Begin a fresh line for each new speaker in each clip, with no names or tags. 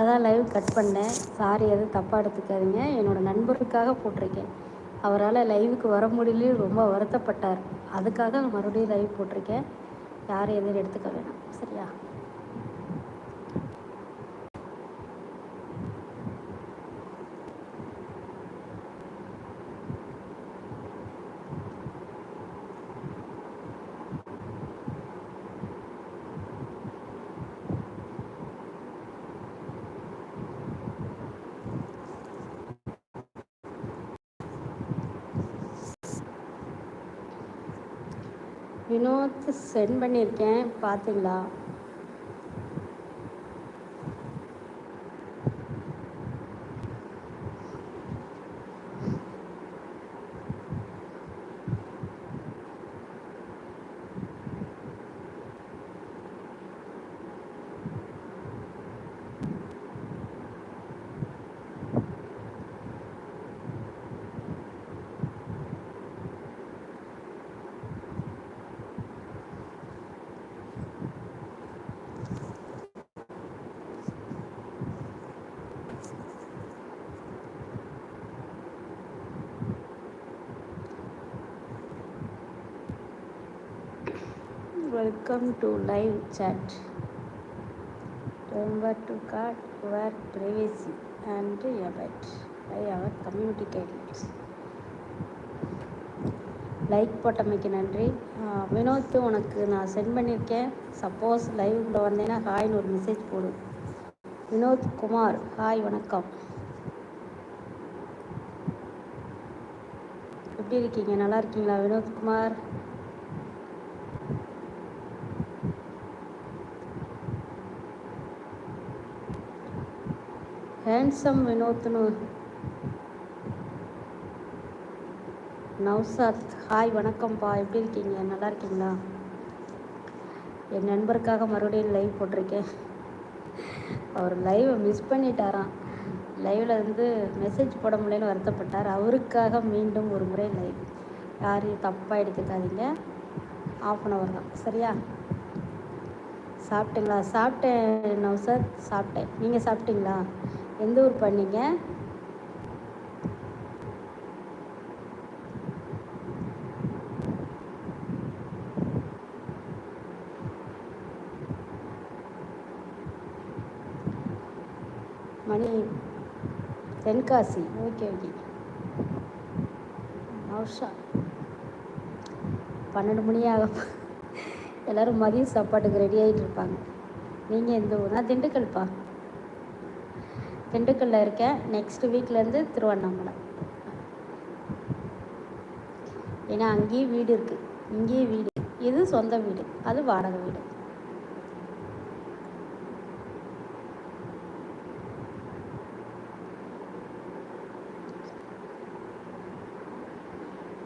இப்போ தான் live cut பண்ணேன். சாரி எதுவும் தப்பாக எடுத்துக்காதீங்க. என்னோடய நண்பருக்காக போட்டிருக்கேன். அவரால் லைவுக்கு வர முடியல ரொம்ப வருத்தப்பட்டார். அதுக்காக நான் மறுபடியும் லைவ் போட்டிருக்கேன். யாரும் எதுவும் எடுத்துக்க வேணாம். சரியா வினோத் சென்ட் பண்ணியிருக்கேன் பார்த்தீங்களா welcome to live chat. Remember to guard your privacy and abide by our community guidelines. Like போட்டமைக்கு நன்றி. வினோத் உனக்கு நான் சென்ட் பண்ணியிருக்கேன். சப்போஸ் லைவுக்குள்ளே வந்தேன்னா ஹாய்னு ஒரு மெசேஜ் போடு. வினோத் குமார் ஹாய் வணக்கம். எப்படி இருக்கீங்க? நல்லா இருக்கீங்களா? வினோத்குமார் ஹேண்ட்ஸம் வினோத்னு நவ்சாத் ஹாய் வணக்கம்ப்பா. எப்படி இருக்கீங்க? நல்லா இருக்கீங்களா? என் நண்பருக்காக மறுபடியும் லைவ் போட்டிருக்கேன். அவர் லைவை மிஸ் பண்ணிட்டாராம். லைவில் வந்து மெசேஜ் போட முடியலன்னு வருத்தப்பட்டார். அவருக்காக மீண்டும் ஒரு முறை லைவ் யாரையும் தப்பாக எடுத்துக்காதீங்க. ஆஃப் அன் ஹவர் தான். சரியா? சாப்பிட்டீங்களா? சாப்பிட்டேன் நவ்சாத். சாப்பிட்டேன். நீங்கள் சாப்பிட்டீங்களா? எந்த ஊர் பண்ணீங்க? மணி தென்காசி. Okay okay. நவுஷா பன்னெண்டு மணி ஆகும் எல்லோரும் மதியம் சாப்பாட்டுக்கு ரெடி ஆகிட்டு இருப்பாங்க. நீங்கள் எந்த ஊர்? நான் திண்டுக்கல்ப்பா திண்டுக்கல்லில் இருக்கேன். நெக்ஸ்ட் வீக்லேருந்து திருவண்ணாமலை. ஏன்னா அங்கேயும் வீடு இருக்குது இங்கேயும் வீடு. இது சொந்த வீடு? அது வாடகை வீடு.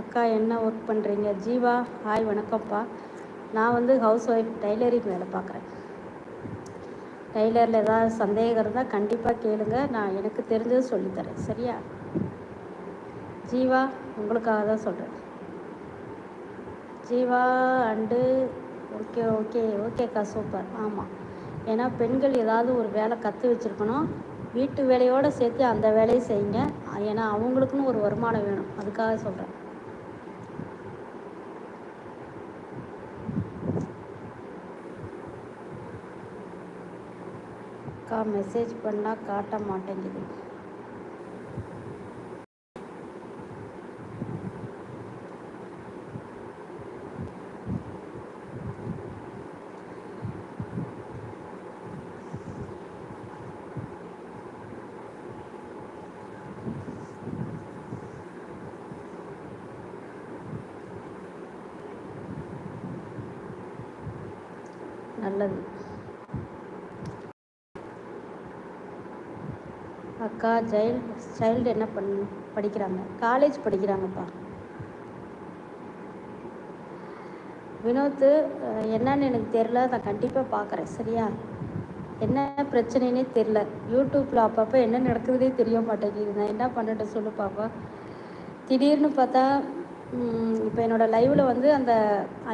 அக்கா என்ன ஒர்க் பண்ணுறீங்க ஜீவா ஹாய் வணக்கம்ப்பா. நான் வந்து ஹவுஸ் ஒய்ஃப் டைலரிங் வேலை பார்க்குறேன். டைலரில் ஏதாவது சந்தேகம் இருந்தால் கண்டிப்பாக கேளுங்க. நான் எனக்கு தெரிஞ்சது சொல்லித்தரேன் சரியா? ஜீவா உங்களுக்காக தான் சொல்கிறேன் ஜீவா அண்டு ஓகே ஓகே ஓகேக்கா சூப்பர் ஆமாம் ஏன்னா பெண்கள் ஏதாவது ஒரு வேலை கற்று வச்சுருக்கணும். வீட்டு வேலையோடு சேர்த்து அந்த வேலையை செய்யுங்க. ஏன்னா அவங்களுக்குன்னு ஒரு வருமானம் வேணும். அதுக்காக சொல்கிறேன் அக்கா மெசேஜ் பண்ணால் காட்ட மாட்டேங்குது. நல்லது. அக்கா ஜெயில் சைல்டு என்ன பண் படிக்கிறாங்க? காலேஜ் படிக்கிறாங்கப்பா. வினோத்து என்னன்னு எனக்கு தெரில நான் கண்டிப்பாக பார்க்குறேன் சரியா? என்ன பிரச்சனைனே தெரில யூடியூப்பில் அப்பப்போ என்ன நடக்குதுன்னே தெரிய மாட்டேங்குது. நான் என்ன பண்ணட்டும் சொல்லு பாப்பா. திடீர்னு பார்த்தா இப்போ என்னோடய லைவில் வந்து அந்த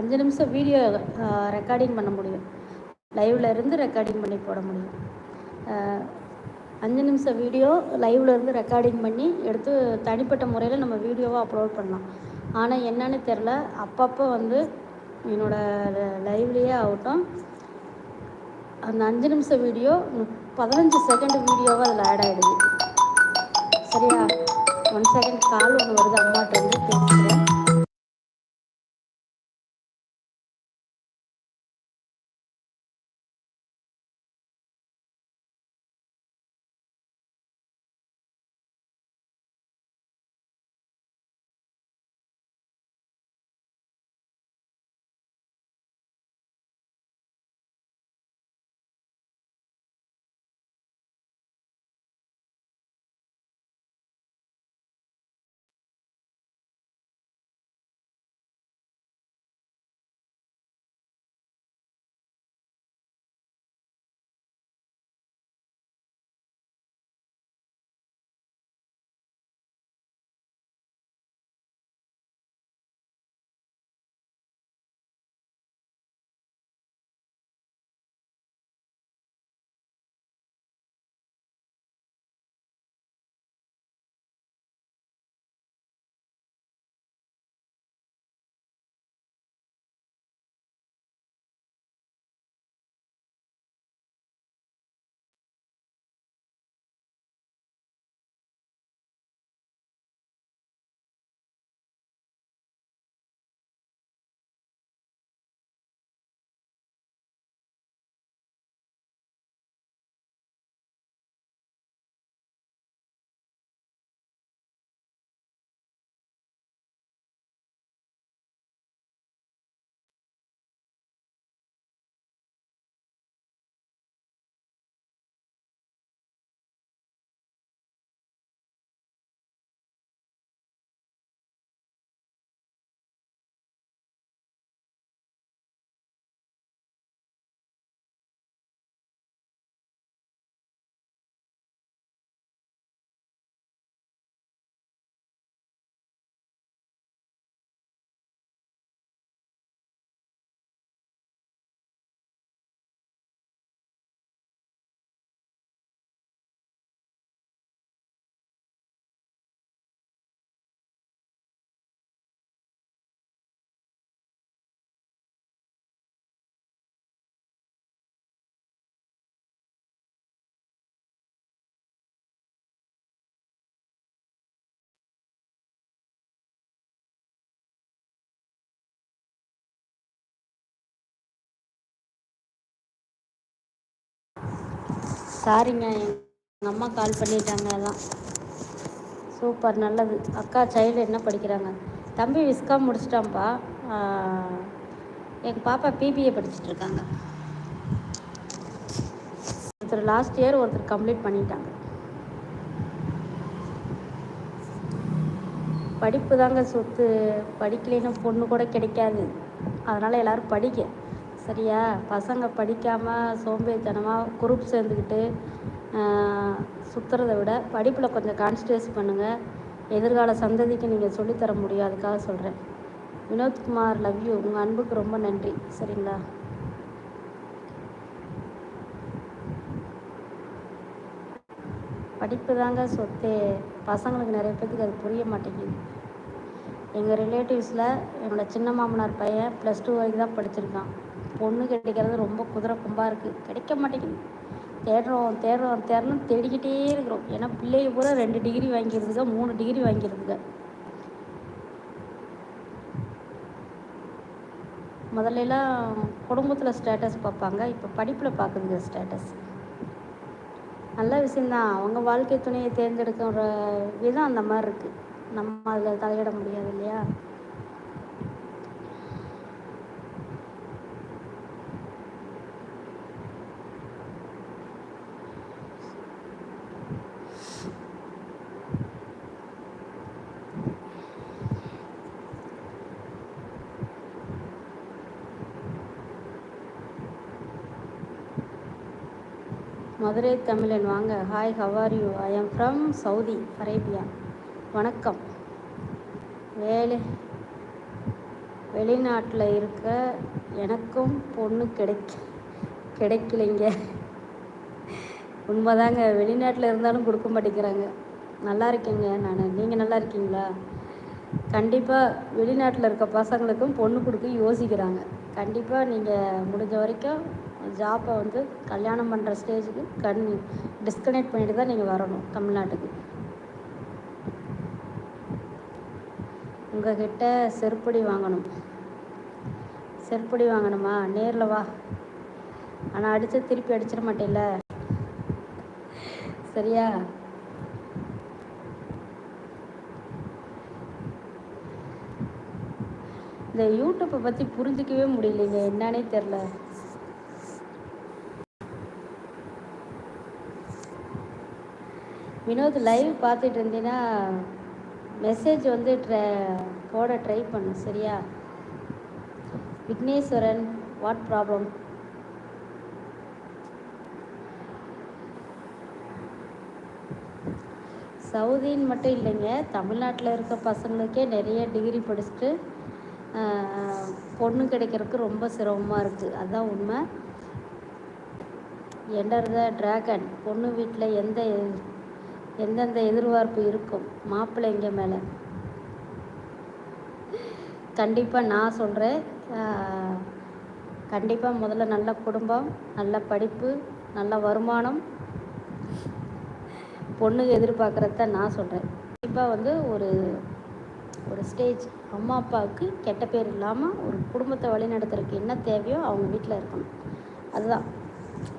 அஞ்சு நிமிஷம் வீடியோ ரெக்கார்டிங் பண்ண முடியும். லைவில் இருந்து ரெக்கார்டிங் பண்ணி போட முடியும். அஞ்சு நிமிஷம் வீடியோ லைவ்லேருந்து இருந்து ரெக்கார்டிங் பண்ணி எடுத்து தனிப்பட்ட முறையில் நம்ம வீடியோவாக அப்லோட் பண்ணலாம். ஆனால் என்னன்னு தெரில அப்பப்போ வந்து என்னோடய லைவ்லேயே ஆகட்டும். அந்த அஞ்சு நிமிஷம் வீடியோ பதினஞ்சு செகண்ட் வீடியோவாக அதில் ஆட் ஆகிடுது சரியா? ஒன் செகண்ட் கால் ஒன்று வருது அம்மாட்ட வந்து பேசுகிறேன் சாரிங்க எங்கள் அம்மா கால் பண்ணிட்டாங்க எல்லாம் சூப்பர் நல்லது. அக்கா சைல்டு என்ன படிக்கிறாங்க? தம்பி விஸ்காம் முடிச்சிட்டான்ப்பா. எங்கள் பாப்பா பிபிஏ படிச்சுட்ருக்காங்க ஒருத்தர் லாஸ்ட் இயர் ஒருத்தர் கம்ப்ளீட் பண்ணிட்டாங்க. படிப்பு தாங்க சொத்து. படிக்கலைன்னா பொண்ணு கூட கிடைக்காது. அதனால் எல்லோரும் படிக்க. சரியா? பசங்க படிக்காமல் சோம்பேறித்தனமாக குரூப் சேர்ந்துக்கிட்டு சுற்றுறத விட படிப்பில் கொஞ்சம் கான்சன்ட்ரேட் பண்ணுங்கள் எதிர்கால சந்ததிக்கு நீங்கள் சொல்லித்தர முடியும். அதுக்காக சொல்கிறேன் வினோத்குமார் லவ் யூ உங்கள் அன்புக்கு ரொம்ப நன்றி. சரிங்களா? படிப்பு தாங்க சொத்தே. பசங்களுக்கு நிறைய பேத்துக்கு அது புரிய மாட்டேங்குது. எங்கள் ரிலேட்டிவ்ஸில் என்னோடய சின்ன மாமனார் பையன் ப்ளஸ் டூ வரைக்கும் தான் படிச்சிருக்கான். பொண்ணு கிடைக்கிறது ரொம்ப குதிரை கும்பாக இருக்குது கிடைக்க மாட்டேங்குது. தேடுறோம் தேடுறோம் தேடணும் தேடிக்கிட்டே இருக்கிறோம். ஏன்னா பிள்ளைய பூரா ரெண்டு டிகிரி வாங்கிடுதுங்க மூணு டிகிரி வாங்கிடுதுங்க. முதல்லலாம் குடும்பத்தில் ஸ்டேட்டஸ் பார்ப்பாங்க இப்போ படிப்பில் பார்க்குதுங்க ஸ்டேட்டஸ் நல்ல விஷயந்தான் அவங்க வாழ்க்கை துணையை தேர்ந்தெடுக்கிற விதம் அந்த மாதிரி இருக்குது நம்ம அதில் தலையிட முடியாது இல்லையா? மதுரை தமிழன் வாங்க. Hi how are you I am from Saudi Arabia வணக்கம். வேலை வெளிநாட்டில் இருக்க எனக்கும் பொண்ணு கிடைக்க கிடைக்கலைங்க. உண்மைதாங்க. வெளிநாட்டில் இருந்தாலும் கொடுக்க மாட்டேங்கிறாங்க. நல்லா இருக்கேங்க நான். நீங்கள் நல்லா இருக்கீங்களா? கண்டிப்பாக வெளிநாட்டில் இருக்க பசங்களுக்கும் பொண்ணு கொடுக்க யோசிக்கிறாங்க. கண்டிப்பாக நீங்கள் முடிஞ்ச வரைக்கும் ஜாப்பை வந்து கல்யாணம் பண்ணுற ஸ்டேஜுக்கு கண் டிஸ்கனெக்ட் பண்ணிட்டு தான் நீங்கள் வரணும் தமிழ்நாட்டுக்கு. உங்ககிட்ட செருப்படி வாங்கணும். செருப்படி வாங்கணுமா? நேரில் வா. ஆனால் அடித்து திருப்பி அடிச்சிட மாட்டேல்ல சரியா? இந்த யூடியூப்பை பற்றி புரிஞ்சிக்கவே முடியலைங்க. என்னன்னே தெரில வினோத் லைவ் பார்த்துட்டு இருந்தீங்கன்னா மெசேஜ் வந்து ட்ரை போட ட்ரை பண்ணு சரியா? விக்னேஸ்வரன் வாட் ப்ராப்ளம் சவுதின்னு மட்டும் இல்லைங்க தமிழ்நாட்டில் இருக்க பசங்களுக்கே நிறைய டிகிரி படிச்சுட்டு பொண்ணு கிடைக்கிறதுக்கு ரொம்ப சிரமமாக இருக்குது அதுதான் உண்மை. என்டர் த டிராகன் பொண்ணு வீட்டில் எந்த எந்தெந்த எதிர்பார்ப்பு இருக்கும்? மாப்பிள்ளைங்க மேலே? கண்டிப்பாக நான் சொல்கிறேன் கண்டிப்பாக முதல்ல நல்ல குடும்பம் நல்ல படிப்பு நல்ல வருமானம். பொண்ணுங்க எதிர்பார்க்குறத நான் சொல்கிறேன் கண்டிப்பாக வந்து ஒரு ஒரு ஸ்டேஜ் அம்மா அப்பாவுக்கு கெட்ட பேர் இல்லாமல் ஒரு குடும்பத்தை வழிநடத்துறதுக்கு என்ன தேவையோ அவங்க வீட்டில் இருக்கணும். அதுதான்.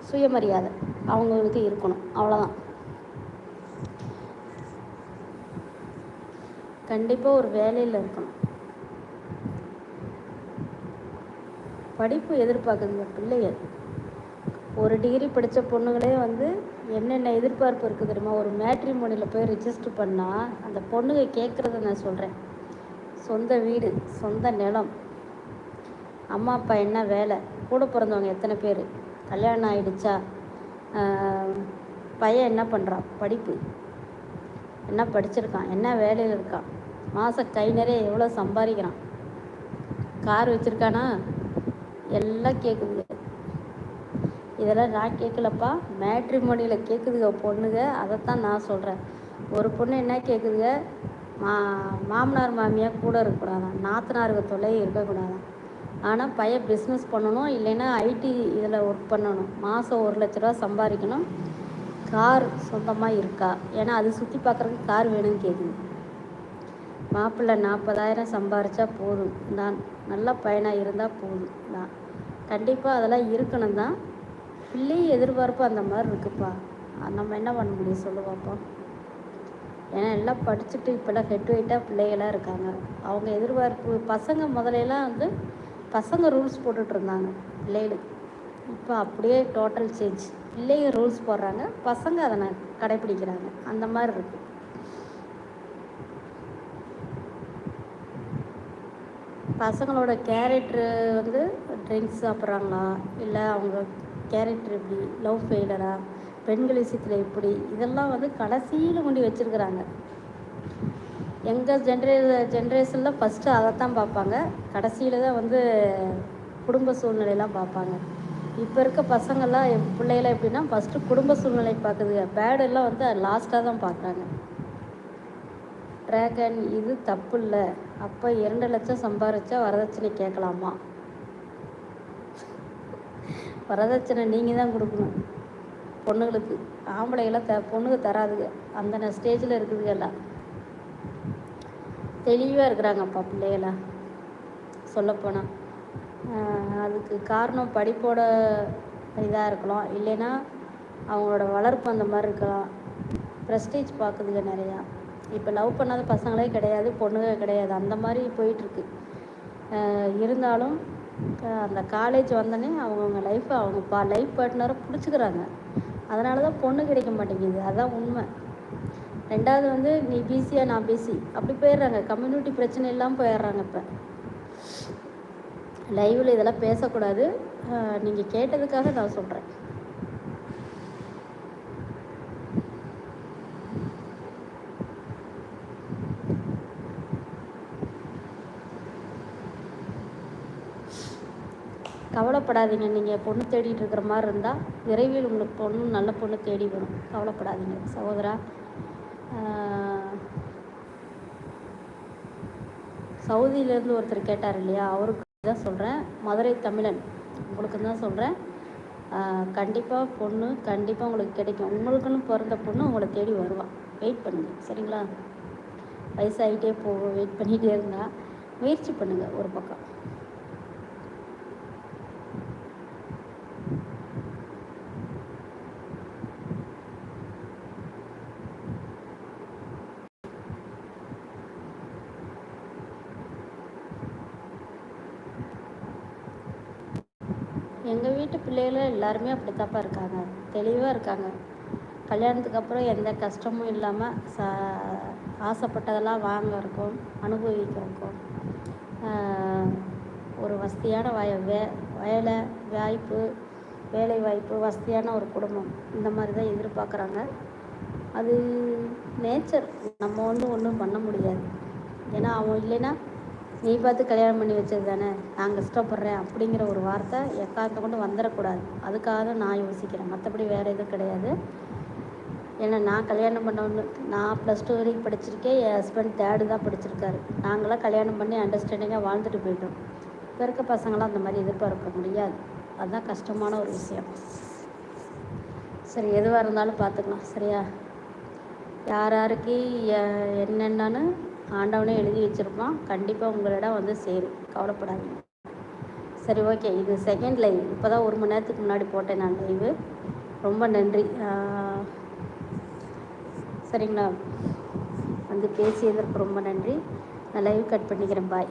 சுயமரியாதை. அவங்களுக்கு இருக்கணும். அவ்வளோதான் கண்டிப்பாக ஒரு வேலையில் இருக்கணும். படிப்பு எதிர்பார்க்குதுங்க பிள்ளைகள். ஒரு டிகிரி படித்த பொண்ணுங்களே வந்து என்னென்ன எதிர்பார்ப்பு இருக்குது தெரியுமா? ஒரு மேட்ரிமோனியில் போய் ரிஜிஸ்டர் பண்ணால் அந்த பொண்ணுங்க கேட்குறத நான் சொல்கிறேன் சொந்த வீடு சொந்த நிலம். அம்மா அப்பா என்ன வேலை? கூட பிறந்தவங்க எத்தனை பேர்? கல்யாணம் ஆகிடுச்சா பையன் என்ன பண்ணுறான் படிப்பு. என்ன படிச்சிருக்கான்? என்ன வேலையில் இருக்கான்? மாதம் கை நிறைய எவ்வளோ சம்பாதிக்கிறான்? கார் வச்சுருக்கானா? எல்லாம் கேட்குதுங்க இதெல்லாம் நான் கேட்கலப்பா மேட்ரிமோனியில் கேட்குதுங்க பொண்ணுங்க. அதைத்தான் நான் சொல்கிறேன் ஒரு பொண்ணு என்ன கேட்குதுங்க மா மாமனார் மாமியார் கூட இருக்கக்கூடாதான். நாத்தனாருக்கு தொல்லை இருக்கக்கூடாதான். ஆனால் பையன் பிஸ்னஸ் பண்ணணும் இல்லைன்னா ஐடி இதில் ஒர்க் பண்ணணும். மாதம் ஒரு லட்ச ரூபா சம்பாதிக்கணும். கார் சொந்தமாக இருக்கா? ஏன்னா அது சுற்றி பார்க்குறதுக்கு கார் வேணும்னு கேட்குது மாப்பிள்ளை நாற்பதாயிரம் சம்பாரிச்சா போதும். தான். நல்ல பையனாக இருந்தால் போதும். தான். கண்டிப்பாக அதெல்லாம் இருக்கணும் தான். பிள்ளை எதிர்பார்ப்பு அந்த மாதிரி இருக்குப்பா. நம்ம என்ன பண்ண முடியும் சொல்லு பார்ப்போம் ஏன்னா எல்லாம் படிச்சுட்டு இப்போல்லாம் ஹெட் வெயிட்டாக பிள்ளைகளாக இருக்காங்க. அவங்க எதிர்பார்ப்பு பசங்க முதலையெல்லாம் வந்து பசங்க ரூல்ஸ் போட்டுட்டு இருந்தாங்க பிள்ளைகளுக்கு. இப்போ அப்படியே டோட்டல் சேஞ்ச் பிள்ளைங்க ரூல்ஸ் போடுறாங்க பசங்க அதை கடைப்பிடிக்கிறாங்க. அந்த மாதிரி இருக்குது பசங்களோட கேரக்டரு வந்து ட்ரிங்க்ஸ் சாப்பிட்றாங்களா? இல்லை அவங்க கேரக்டர் எப்படி? லவ் ஃபெயிலரா பெண்கள் விஷயத்தில் எப்படி? இதெல்லாம் வந்து கடைசியில் கொண்டு வச்சுருக்குறாங்க. எங்கள் ஜென்ரே ஜென்ரேஷனில் ஃபஸ்ட்டு அதைத்தான் பார்ப்பாங்க. கடைசியில் தான் வந்து குடும்ப சூழ்நிலையெல்லாம் பார்ப்பாங்க. இப்போ இருக்க பசங்கள்லாம் என் பிள்ளைகளாம் எப்படின்னா ஃபஸ்ட்டு குடும்ப சூழ்நிலை பார்க்குதுங்க பேடெல்லாம் வந்து லாஸ்ட்டாக தான் பார்க்குறாங்க. ட்ராகன் இது தப்பு இல்லை. அப்போ இரண்டு லட்சம் சம்பாரிச்சா வரதட்சணை கேட்கலாமா? வரதட்சணை நீங்கள் தான் கொடுக்கணும். பொண்ணுங்களுக்கு ஆம்பளைகளாம் த பொண்ணுக்கு தராதுங்க. அந்த ஸ்டேஜில் இருக்குதுங்க எல்லாம். தெளிவாக இருக்கிறாங்கப்பா பிள்ளைகளாம் சொல்லப்போனால் அதுக்கு காரணம் படிப்போட இதாக இருக்கலாம். இல்லைன்னா அவங்களோட வளர்ப்பு அந்த மாதிரி இருக்கலாம். ப்ரெஸ்டீஜ் பார்க்குதுங்க நிறையா. இப்போ லவ் பண்ணாத பசங்களே கிடையாது பொண்ணுங்க கிடையாது. அந்த மாதிரி போயிட்டுருக்கு. இருந்தாலும் அந்த காலேஜ் வந்தோடனே அவங்கவுங்க லைஃப்பை அவங்க பா லைஃப் பார்ட்னரை பிடிச்சிக்கிறாங்க. அதனால தான் பொண்ணு கிடைக்க மாட்டேங்குது. அதுதான் உண்மை. ரெண்டாவது வந்து நீ பிஸியா நான் பிஸி அப்படி போயிடுறாங்க. கம்யூனிட்டி பிரச்சனை இல்லாமல் போயிடுறாங்க இப்போ. லைவில் இதெல்லாம் பேசக்கூடாது. நீங்கள் கேட்டதுக்காக நான் சொல்கிறேன் கவலைப்படாதீங்க. நீங்கள் பொண்ணு தேடிட்டு இருக்கிற மாதிரி இருந்தால் விரைவில் உங்களுக்கு பொண்ணு நல்ல பொண்ணு தேடி வரும். கவலைப்படாதீங்க சகோதரா. சவுதியிலேருந்து ஒருத்தர் கேட்டார் இல்லையா? அவருக்கு தான் சொல்கிறேன் மதுரை தமிழன். உங்களுக்கு தான் சொல்கிறேன் கண்டிப்பாக பொண்ணு கண்டிப்பாக உங்களுக்கு கிடைக்கும். உங்களுக்குன்னு பிறந்த பொண்ணு உங்களை தேடி வருவாள் வெயிட் பண்ணுங்க. சரிங்களா? வயசாகிட்டே போகும் வெயிட் பண்ணிகிட்டே இருந்தால் முயற்சி பண்ணுங்கள் ஒரு பக்கம். எங்கள் வீட்டு பிள்ளைகளும் எல்லாருமே அப்படித்தாப்பா இருக்காங்க. தெளிவாக இருக்காங்க. கல்யாணத்துக்கு அப்புறம் எந்த கஷ்டமும் இல்லாமல் ச ஆசைப்பட்டதெல்லாம் வாங்கறக்கும் அனுபவிக்கிறக்கும் ஒரு வசதியான வய வே வேலை வாய்ப்பு வேலை வாய்ப்பு வசதியான ஒரு குடும்பம். இந்த மாதிரி தான் எதிர்பார்க்குறாங்க. அது நேச்சர் நம்ம ஒன்றும் ஒன்றும் பண்ண முடியாது. ஏன்னா அவன் இல்லைன்னா நீ பார்த்து கல்யாணம் பண்ணி வச்சது தானே? நான் கஷ்டப்படுறேன் அப்படிங்கிற ஒரு வார்த்தை எக்காரணத்தை கொண்டு வந்துடக்கூடாது. அதுக்காக தான் நான் யோசிக்கிறேன். மற்றபடி வேறு எதுவும் கிடையாது. ஏன்னா நான் கல்யாணம் பண்ணவொன்னு நான் ப்ளஸ் டூ வரைக்கும் படிச்சிருக்கேன். என் ஹஸ்பண்ட் தேர்டு தான் படிச்சிருக்காரு. நாங்களாம் கல்யாணம் பண்ணி அண்டர்ஸ்டாண்டிங்காக வாழ்ந்துட்டு போயிட்டோம். இப்போ இருக்க பசங்களாம் அந்த மாதிரி எதிர்பார்க்க முடியாது. அதுதான் கஷ்டமான ஒரு விஷயம். சரி எதுவாக இருந்தாலும் பார்த்துக்கலாம். சரியா? யார் யாருக்கு என்னென்னு ஆண்டவனே எழுதி வச்சுருப்பான் கண்டிப்பாக உங்களிடம் வந்து சேரும். கவலைப்படாதீங்க. சரி ஓகே. இது செகண்ட் லைவ் இப்போ தான் ஒரு மணி நேரத்துக்கு முன்னாடி போட்டேன் நான் லைவு ரொம்ப நன்றி. சரிங்களா? வந்து பேசியதற்கு ரொம்ப நன்றி. நான் லைவ் கட் பண்ணிக்கிறேன். பாய்